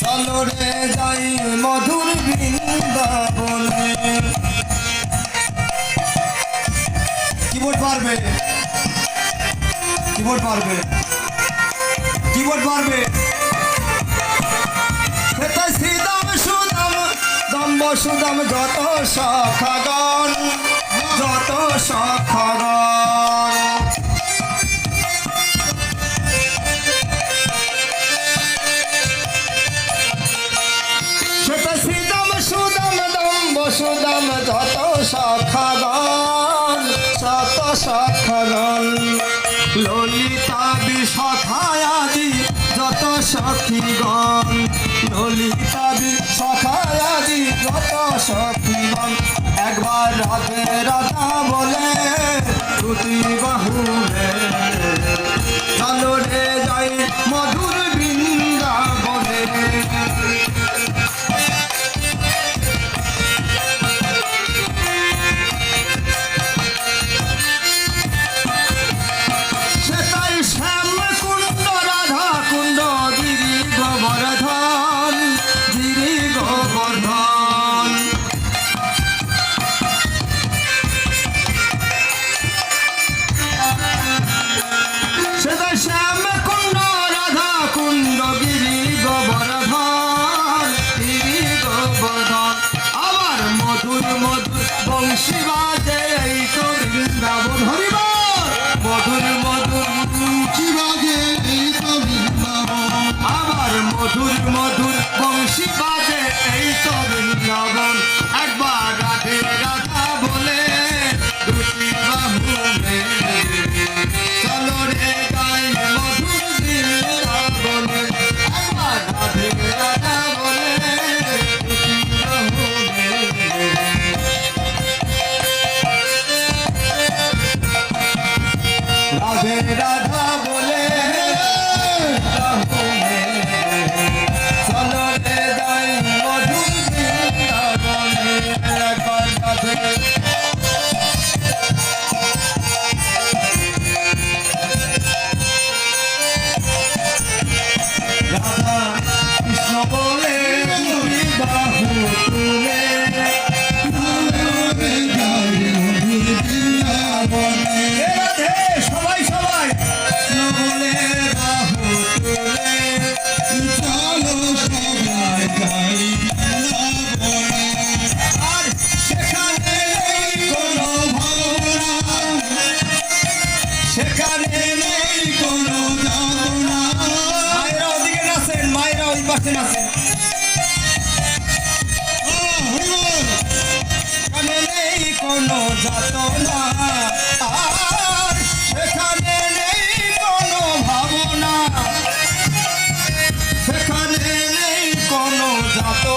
চলরে যাই মধুর বৃন্দাবনে। কিবোর্ড পারবে? কিবোর্ড পারবে? কিবোর্ড পারবে? সুদাম সুদাম, দম্ব সুদাম যত সখাগণ যত সখাগণ সখীগণ একবার রাধে রাধা বলে দুটি বাহু চলো রে।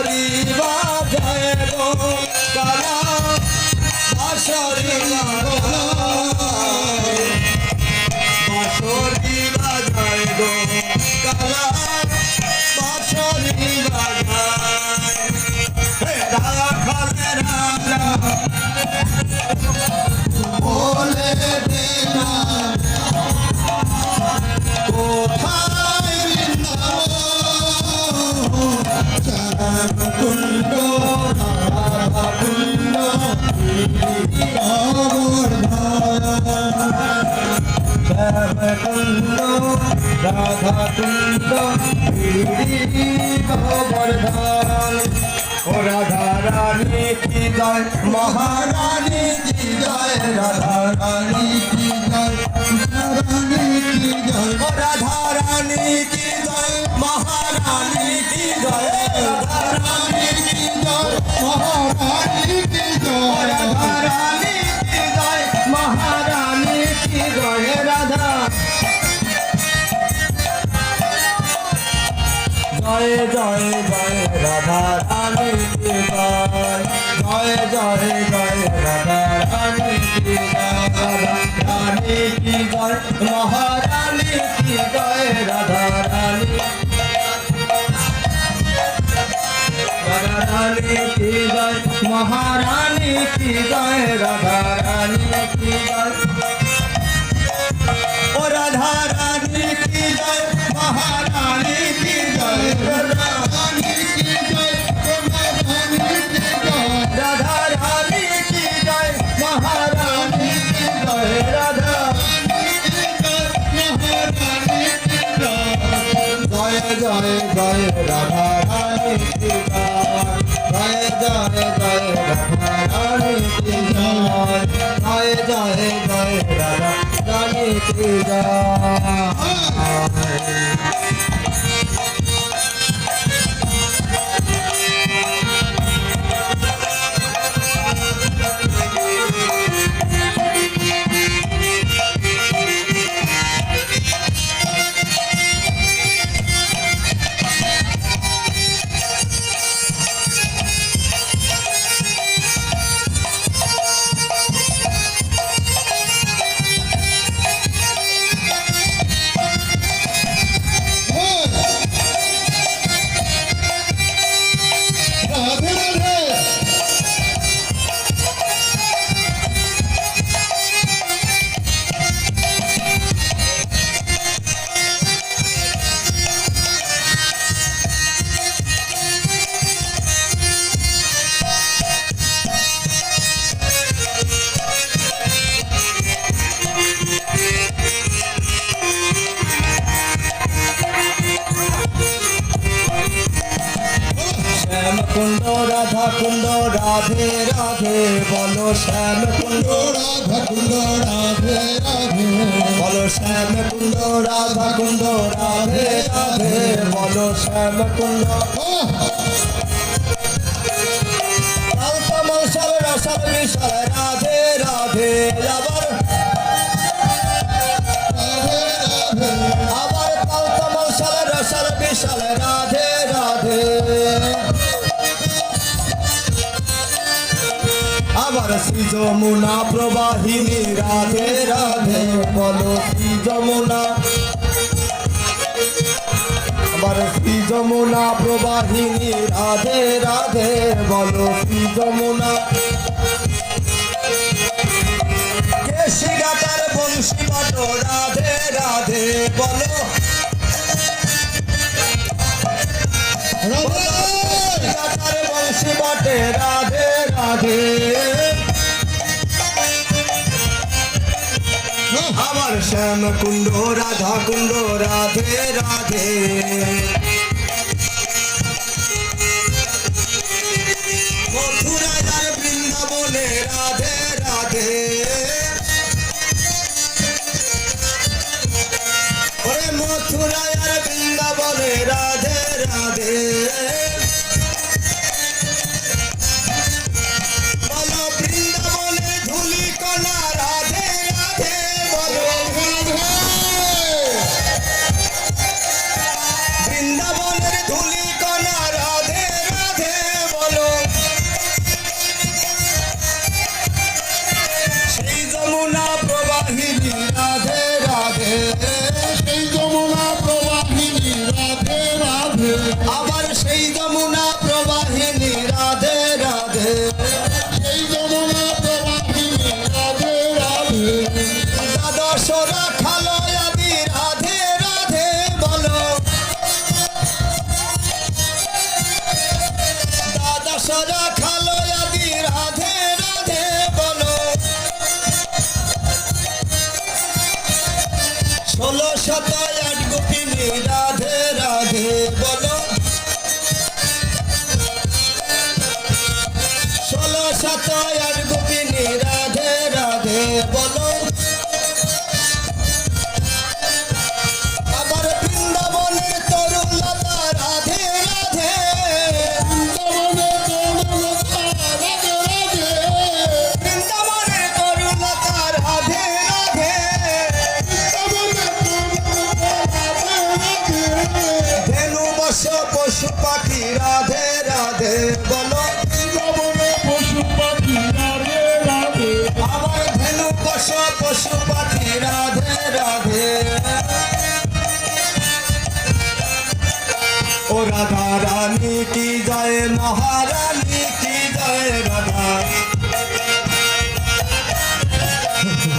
বাঁশরি বাজায় গো কালা। বাঁশরি বাজায় বাঁশরি বাজায় রাধা কুণ্ড গোবর্ধন ও রাধা রানী কি জয় মহারানী কি জয় রাধা রানী কি জয় কি জয় ও রাধা রানী কি জয় মহারানী কি জয় রানী কি জয় মহারানী কি জয় রাধা কি জয় মহারানী জয় জয় জয় রাধা রানী কি জয় জয় জয় জয় রাধা রানী কি জয় রাধা রানী কি জয় মহারানী কি জয় রাধা রানী রাধা রানী কি জয় মহারানী কি জয় রাধা রানী জয় রাধা রানী কি জয় জয় জয় রাধা রানী কি জয় জয় জয় রাধা রানী কি রাধে রাধে, বলো শ্যাম কুণ্ড রাধা কুণ্ড, রাধে রাধে, বলো শ্যাম কুণ্ড রাধা কুণ্ড, রাধে রাধে, বলো শ্যাম কুণ্ড। রাধে রাধে, আবার আবার পালতা মশাল রসাল বিশাল, রাধে রাধে। আবার শ্রী যমুনা প্রবাহিনী রাধে রাধে বলো শ্রী যমুনা। আবার শ্রী যমুনা প্রবাহিনী রাধে রাধে বলো শ্রী যমুনা রাধে রাধে বলো। রাধে রাধে। শ্যাম কুণ্ড, রাধা কুণ্ড, রাধে রাধে। মথুরায় বৃন্দাবনে রাধে রাধে। ওরে মথুরায় বৃন্দাবনে রাধে রাধে। বৃন্দাবনে তরুণতা রাধে রাধে। ধেনু বস পশু পাখি রাধে রাধে। রাধা রানী কি জয়, মহারানী কি জয় রাধা?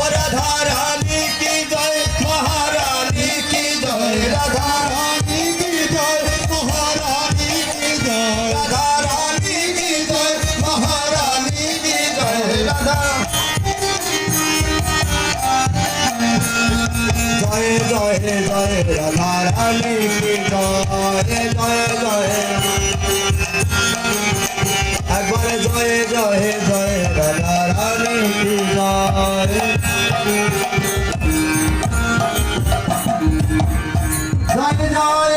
ও রাধা রানী কি জয়, মহারানী কি জয়? রাধা রানী কি জয়, মহারানী কি জয়? রাধা রানী কি জয়, মহারানী কি জয় রাধা? জয় জয় জয় রাধা রানী একবারে জয় জয় জয় রাধা রানী জয় জয় জয়